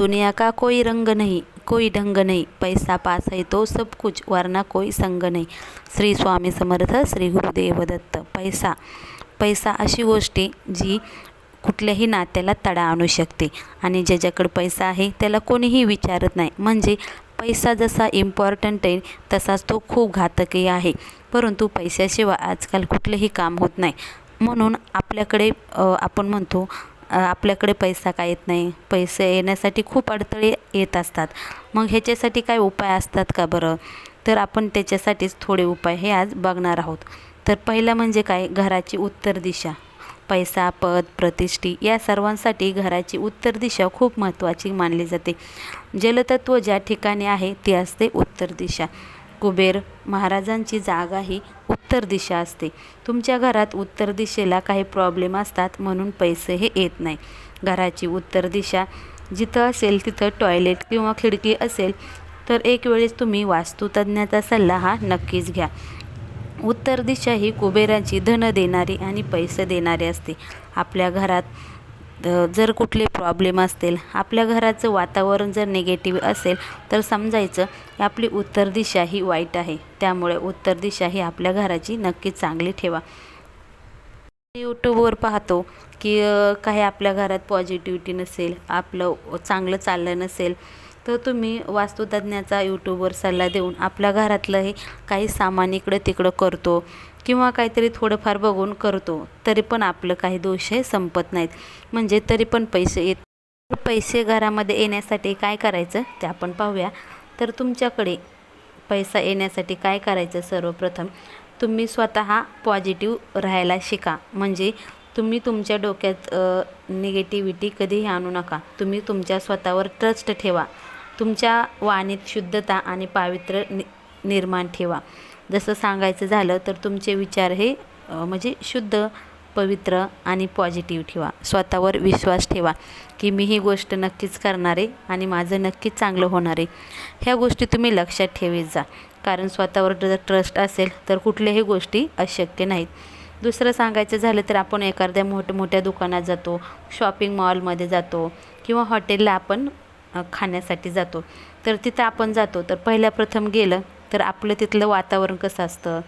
दुनिया का कोई रंग नहीं कोई ढंग नहीं पैसा पास है तो सब कुछ वरना कोई संग नाही। श्री स्वामी समर्थ श्री गुरुदेव दत्त। पैसा पैसा अशी गोष्ट जी कुठल्याही नात्याला तडा आणू शकते आणि ज्याच्याकडे पैसा आहे त्याला कोणीही विचारत नाही. म्हणजे पैसा जसा इम्पॉर्टंट आहे तसाच तो खूप घातकही आहे. परंतु पैशाशिवाय आजकाल कुठलंही काम होत नाही. म्हणून आपल्याकडे आपण म्हणतो आपल्याकडे पैसा का येत नाही. पैसे येण्यासाठी खूप अडथळे येत असतात. मग ह्याच्यासाठी काय उपाय असतात का बरं? तर आपण त्याच्यासाठीच थोडे उपाय हे आज बघणार आहोत. तर पहिलं म्हणजे काय? घराची उत्तर दिशा. पैसा पद प्रतिष्ठी या सर्वांसाठी घराची उत्तर दिशा खूप महत्त्वाची मानली जाते. जलतत्व ज्या ठिकाणी आहे ती असते उत्तर दिशा. कुबेर महाराजांची जागा ही उत्तर दिशा असते. तुमच्या घरात उत्तर दिशेला काही प्रॉब्लेम असतात म्हणून पैसे हे येत नाही. घराची उत्तर दिशा जिथं असेल तिथं टॉयलेट किंवा खिडकी असेल तर एक वेळेस तुम्ही वास्तुतज्ञाचा सल्ला हा नक्कीच घ्या. उत्तर दिशा ही कुबेराची धन देणारी आणि पैसे देणारी असते. आपल्या घरात जर कुठले प्रॉब्लेम असतील आपल्या घराचं वातावरण जर निगेटिव्ह असेल तर समजायचं की आपली उत्तर दिशा ही वाईट आहे. त्यामुळे उत्तर दिशा ही आपल्या घराची नक्की चांगली ठेवा. यूट्यूबवर पाहतो की काही आपल्या घरात पॉझिटिव्हिटी नसेल आपलं चांगलं चाललं नसेल तर तुम्ही वास्तुतज्ञाचा यूट्यूबवर सल्ला देऊन आपल्या घरातलं हे काही सामान इकडं तिकडं करतो. किंवा काहीतरी थोडंफार बघून करतो तरी पण आपलं काही दोष हे संपत नाहीत. म्हणजे तरी पण पैसे येत पैसे घरामध्ये येण्यासाठी काय करायचं ते आपण पाहूया. तर तुमच्याकडे पैसा येण्यासाठी काय करायचं सर्वप्रथम? तुम्ही स्वतः पॉझिटिव्ह राहायला शिका. म्हणजे तुम्ही तुमच्या डोक्यात निगेटिव्हिटी कधीही आणू नका. तुम्ही तुमच्या स्वतःवर ट्रस्ट ठेवा. तुमच्या वाणीत शुद्धता आणि पावित्र्य नि निर्माण ठेवा. जसं सांगायचं झालं तर तुमचे विचार हे म्हणजे शुद्ध पवित्र आणि पॉझिटिव्ह ठेवा. स्वतःवर विश्वास ठेवा की मी ही गोष्ट नक्कीच करणार आहे आणि माझं नक्कीच चांगलं होणार आहे. ह्या गोष्टी तुम्ही लक्षात ठेवीत जा. कारण स्वतःवर जर ट्रस्ट असेल तर कुठल्याही गोष्टी अशक्य नाहीत. दुसरं सांगायचं झालं तर आपण एखाद्या मोठमोठ्या दुकानात जातो शॉपिंग मॉलमध्ये जातो किंवा हॉटेलला आपण खाण्यासाठी जातो. तर तिथं आपण जातो. तर पहिल्या प्रथम गेलं तर आपलं तिथलं वातावरण कसं असतं?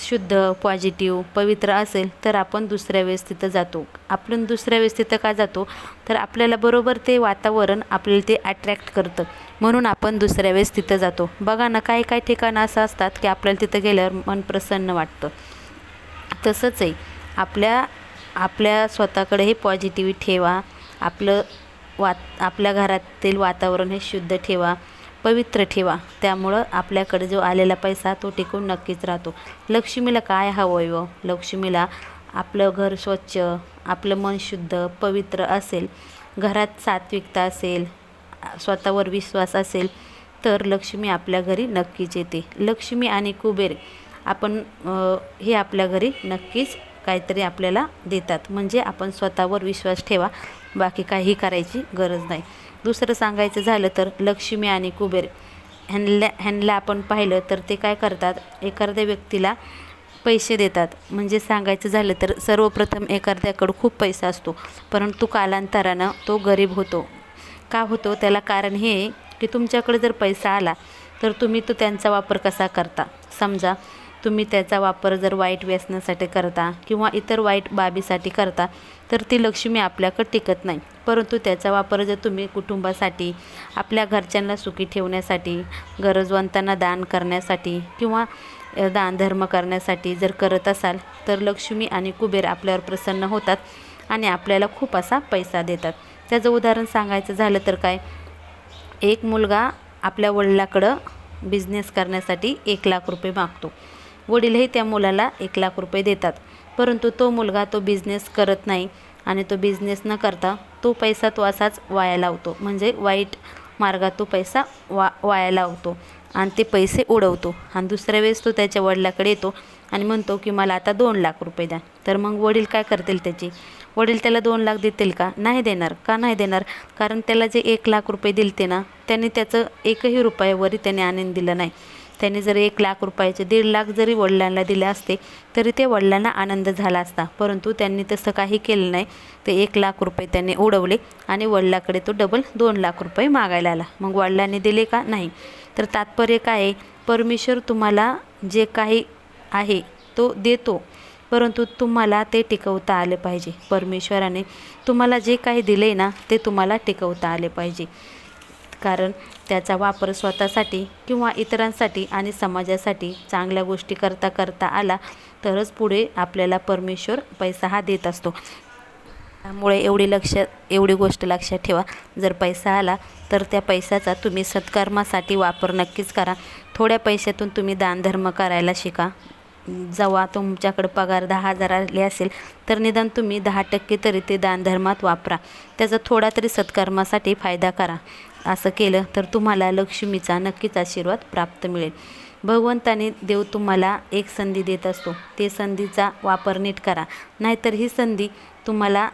शुद्ध पॉझिटिव्ह पवित्र असेल तर आपण दुसऱ्या वेळेस तिथं जातो. आपण दुसऱ्या वेळेस तिथं का जातो? तर आपल्याला बरोबर ते वातावरण आपल्याला ते अट्रॅक्ट करतं. म्हणून आपण दुसऱ्या वेळेस तिथं जातो. बघा ना काही काही ठिकाणं असं असतात की आपल्याला तिथं गेल्यावर मन प्रसन्न वाटतं. तसंच आहे. आपल्या आपल्या स्वतःकडे हे पॉझिटिव्ह ठेवा. आपलं वात आपल्या घरातील वातावरण हे शुद्ध ठेवा. पवित्र ठेवा. त्यामुळं आपल्याकडे जो आलेला पैसा तो टिकून नक्कीच राहतो. लक्ष्मीला काय हवं व? लक्ष्मीला आपलं घर स्वच्छ आपलं मन शुद्ध पवित्र असेल. घरात सात्विकता असेल स्वतःवर विश्वास असेल तर लक्ष्मी आपल्या घरी नक्कीच येते. लक्ष्मी आणि कुबेर आपण हे आपल्या घरी नक्कीच काहीतरी आपल्याला देतात. म्हणजे आपण स्वतःवर विश्वास ठेवा. बाकी काही करायची गरज नाही. दुसरं सांगायचं झालं तर लक्ष्मी आणि कुबेर. ह्यांना ह्यांना आपण पाहिलं तर ते काय करतात? एखाद्या व्यक्तीला पैसे देतात. म्हणजे सांगायचं झालं तर सर्वप्रथम एखाद्याकडं खूप पैसा असतो. परंतु कालांतरानं तो गरीब होतो. का होतो? त्याला कारण हे आहे की तुमच्याकडे जर पैसा आला तर तुम्ही तो त्यांचा वापर कसा करता? समजा तुम्ही त्याचा वापर जर वाईट व्यसनासाठी करता किंवा इतर वाईट बाबीसाठी करता तर ती लक्ष्मी आपल्याकडे टिकत नाही. परंतु त्याचा वापर जर तुम्ही कुटुंबासाठी आपल्या घरच्यांना सुखी ठेवण्यासाठी गरजवंतांना दान करण्यासाठी किंवा दानधर्म करण्यासाठी जर करत असाल तर लक्ष्मी आणि कुबेर आपल्यावर प्रसन्न होतात आणि आपल्याला खूप असा पैसा देतात. त्याचं उदाहरण सांगायचं झालं तर काय? एक मुलगा आपल्या वडिलाकडं बिझनेस करण्यासाठी एक लाख रुपये मागतो. वडीलही त्या मुलाला एक लाख रुपये देतात. परंतु तो मुलगा तो बिझनेस करत नाही आणि तो बिझनेस न करता तो पैसा तो असाच वाया लावतो. म्हणजे वाईट मार्गात तो पैसा वा वाया लावतो आणि ते पैसे उडवतो. आणि दुसऱ्या वेळेस तो त्याच्या वडिलाकडे येतो आणि म्हणतो की मला आता दोन लाख रुपये द्या. तर मग वडील काय करतील त्याची? वडील त्याला दोन लाख देतील का? नाही देणार. का नाही देणार? कारण त्याला जे एक लाख रुपये दिलते ना त्याने त्याचं एकही रुपयावरही त्याने आनंद दिला नाही. त्यांनी जर एक लाख रुपयाचे दीड लाख जरी वडिलांना दिले असते तरी ते वडिलांना आनंद झाला असता. परंतु त्यांनी तसं काही केलं नाही. ते एक लाख रुपये त्यांनी उडवले आणि वडिलाकडे तो डबल दोन लाख रुपये मागायला आला. मग वडिलांनी दिले का? नाही. तर तात्पर्य काय आहे? परमेश्वर तुम्हाला जे काही आहे तो देतो. परंतु तुम्हाला ते टिकवता आले पाहिजे. परमेश्वराने तुम्हाला जे काही दिले ना ते तुम्हाला टिकवता आले पाहिजे. कारण त्याचा वापर स्वतःसाठी किंवा इतरांसाठी आणि समाजासाठी चांगल्या गोष्टी करता करता आला तरच पुढे आपल्याला परमेश्वर पैसा हा देत असतो. त्यामुळे एवढी लक्ष एवढी गोष्ट लक्षात ठेवा. जर पैसा आला तर त्या पैशाचा तुम्ही सत्कर्मासाठी वापर नक्कीच करा. थोड्या पैशातून तुम्ही दानधर्म करायला शिका. जेव्हा तुमच्याकडं पगार दहा हजार आले असेल तर निदान तुम्ही दहा टक्के तरी ते दानधर्मात वापरा. त्याचा थोडा तरी सत्कर्मासाठी फायदा करा. असं केलं तर तुम्हाला लक्ष्मीचा नक्कीच आशीर्वाद प्राप्त मिळेल. भगवंताने देव तुम्हाला एक संधी देत असतो. ते संधीचा वापर नीट करा. नाहीतर ही संधी तुम्हाला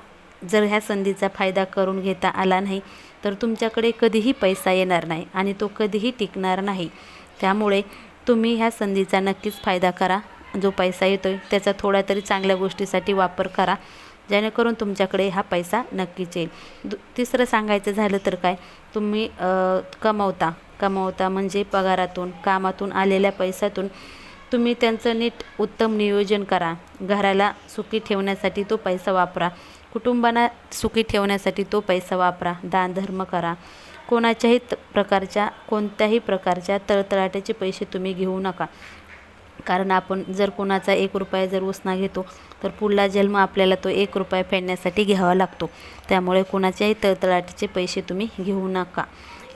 जर ह्या संधीचा फायदा करून घेता आला नाही तर तुमच्याकडे कधीही पैसा येणार नाही आणि तो कधीही टिकणार नाही. त्यामुळे तुम्ही ह्या संधीचा नक्कीच फायदा करा. जो पैसा येतो आहे त्याचा थोडा तरी चांगल्या गोष्टीसाठी वापर करा. जेणेकरून तुमच्याकडे हा पैसा नक्कीच येईल. दु तिसरं सांगायचं झालं तर काय? तुम्ही कमवता. कमवता म्हणजे पगारातून कामातून आलेल्या पैशातून तुम्ही त्यांचं नीट उत्तम नियोजन करा. घराला सुखी ठेवण्यासाठी तो पैसा वापरा. कुटुंबांना सुखी ठेवण्यासाठी तो पैसा वापरा. दानधर्म करा. कोणाच्याही त प्रकारच्या कोणत्याही प्रकारच्या तळतळाट्याचे पैसे तुम्ही घेऊ नका. कारण आपण जर कोणाचा एक रुपया जर उसना घेतो तर पुढला जन्म आपल्याला तो एक रुपया फेडण्यासाठी घ्यावा लागतो. त्यामुळे कोणाच्याही तळतळाटीचे पैसे तुम्ही घेऊ नका.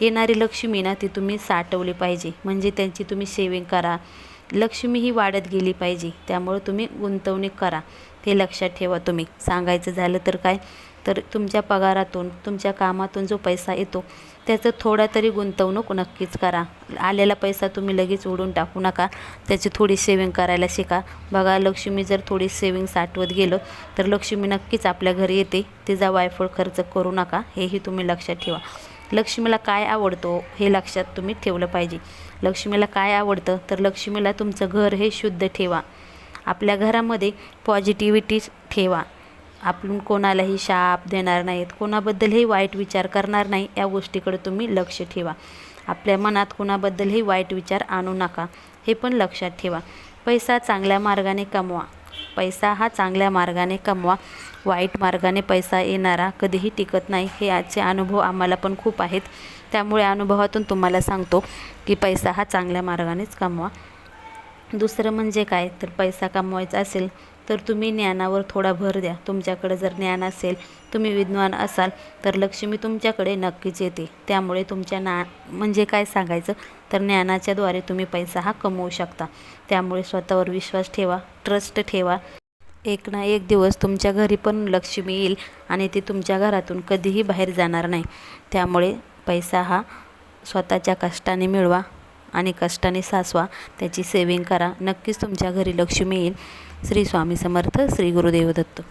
येणारी लक्ष्मी ना ती तुम्ही साठवली पाहिजे. म्हणजे त्यांची तुम्ही सेविंग करा. लक्ष्मी ही वाढत गेली पाहिजे. त्यामुळे तुम्ही गुंतवणूक करा. ते लक्षात ठेवा तुम्ही. सांगायचं झालं तर काय? तर तुमच्या पगारातून तुमच्या कामातून जो पैसा येतो त्याचं थोडा तरी गुंतवणूक नक्कीच करा. आलेला पैसा तुम्ही लगेच उडून टाकू नका. त्याची थोडी सेविंग करायला शिका. बघा लक्ष्मी जर थोडी सेविंग साठवत गेलं तर लक्ष्मी नक्कीच आपल्या घरी येते. तिचा वायफळ खर्च करू नका. हेही तुम्ही लक्षात ठेवा. लक्ष्मीला काय आवडतो हे लक्षात तुम्ही ठेवलं पाहिजे. लक्ष्मीला काय आवडतं तर लक्ष्मीला तुमचं घर हे शुद्ध ठेवा. आपल्या घरामध्ये पॉझिटिव्हिटी ठेवा. आपण कोणालाही शाप देणार नाहीत कोणाबद्दलही वाईट विचार करणार नाही या गोष्टीकडे तुम्ही लक्ष ठेवा. आपल्या मनात कोणाबद्दलही वाईट विचार आणू नका हे पण लक्षात ठेवा. पैसा चांगल्या मार्गाने कमवा. पैसा हा चांगल्या मार्गाने कमवा. वाईट मार्गाने पैसा येणारा कधीही टिकत नाही हे आजचे अनुभव आम्हाला पण खूप आहेत. त्यामुळे अनुभवातून तुम्हाला सांगतो की पैसा हा चांगल्या मार्गानेच कमवा. दुसरं म्हणजे काय? तर पैसा कमवायचा असेल तर तुम्ही ज्ञानावर थोडा भर द्या. तुमच्याकडे जर ज्ञान असेल तुम्ही विद्वान असाल तर लक्ष्मी तुमच्याकडे नक्कीच येते. त्यामुळे तुमच्या ना म्हणजे काय सांगायचं? तर ज्ञानाच्याद्वारे तुम्ही पैसा हा कमवू शकता. त्यामुळे स्वतःवर विश्वास ठेवा ट्रस्ट ठेवा. एक ना एक दिवस तुमच्या घरी पण लक्ष्मी येईल आणि ती तुमच्या घरातून कधीही बाहेर जाणार नाही. त्यामुळे पैसा हा स्वतःच्या कष्टाने मिळवा आणि कष्टाने सासवा त्याची सेविंग करा. नक्कीच तुमच्या घरी लक्ष्मी येईल. श्री स्वामी समर्थ श्री गुरुदेव दत्त